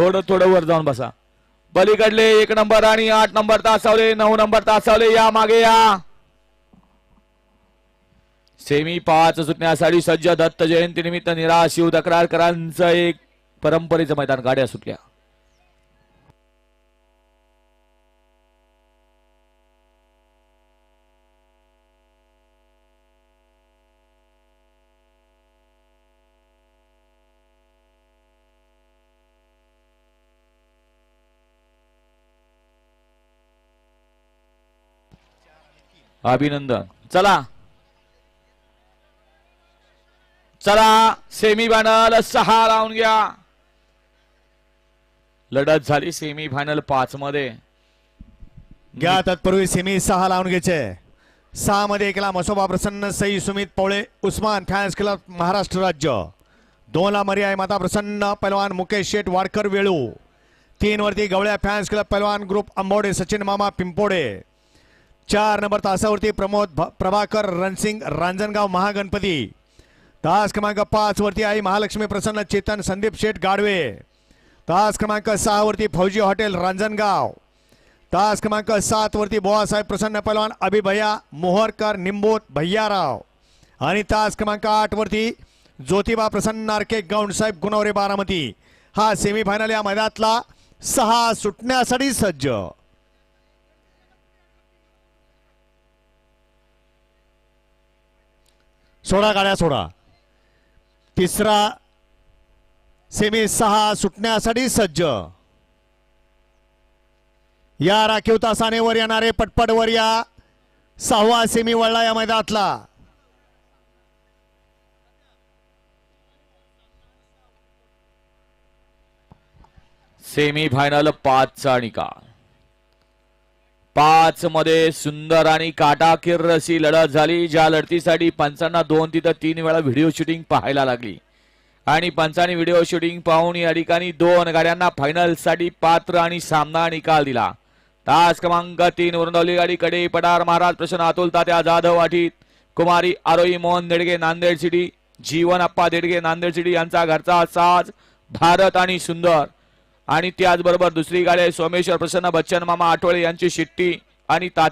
थोडं थोडं वर जाऊन बसा. पलीकडले एक नंबर आणि आठ नंबर तासावले नऊ नंबर तासावले या मागे या. सेमी पाच सुटण्यासाठी सज्ज दत्त जयंती निमित्त निराश शिव तक्रारकरांचं एक परंपरेचं मैदान गाड्या सुटल्या. अभिनंदन. चला. चला सेमी फायनल सहा लावून घ्या. लढत झाली सेमी फायनल पाच मध्ये. घ्या तत्पूर्वी सेमी सहा लावून घ्यायचे. सहा मध्ये एकला मसोबा प्रसन्न सई सुमित पवळे उस्मान फॅन्स क्लब महाराष्ट्र राज्य. दोनला मर्याय माता प्रसन्न पैलवान मुकेश शेठ वाडकर वेळू. तीन वरती गवळ्या फॅन्स क्लब पैलवान ग्रुप अंबोडे सचिन मामा पिंपोडे. चार नंबर तासावरती प्रमोद भ- प्रभाकर रणसिंग रांजणगाव महागणपती. तास क्रमांक पाच वरती आई महालक्ष्मी प्रसन्न चेतन संदीप शेठ गाडवे. तास क्रमांक सहा वरती फौजी हॉटेल रांजणगाव. तास क्रमांक सात वरती बोआसाहेब प्रसन्न पहलवान अभिभया मोहरकर निंबोत भैयाराव. आणि तास क्रमांक आठ वरती ज्योतिबा प्रसन्न नारके गौंडसाहेब गुणवरे बारामती. हा सेमीफायनल या मैदानातला सहा सुटण्यासाठी सज्ज. सोडा गाड्या सोडा. तिसरा सेमी सहा सुटण्यासाठी सज्ज. या राखीव तासाने वर येणारे पटपट वर या. सहावा सेमी वळला या मैदानातला. सेमी फायनल पाचचा निकाल. पाच मध्ये सुंदर आणि काटाकीर अशी लढत झाली ज्या लढतीसाठी पंचांना दोन तिथं तीन वेळा व्हिडिओ शूटिंग पाहायला लागली. आणि पंचांनी व्हिडिओ शूटिंग पाहून या ठिकाणी दोन गाड्यांना फायनलसाठी पात्र आणि सामना निकाल दिला. तास क्रमांक तीन वरुंदवली गाडीकडे पडार महाराज प्रसन्न अतुल तात्या जाधव वाटीत कुमारी आरोई मोहन देडगे नांदेड सिटी जीवन अप्पा देडगे नांदेड सिटी यांचा घरचा साज भारत आणि सुंदर. आणि त्याचबरोबर दुसरी गाडी आहे सोमेश्वर प्रसन्न बच्चन मामा आठवळे यांची शिट्टी आणि तात्या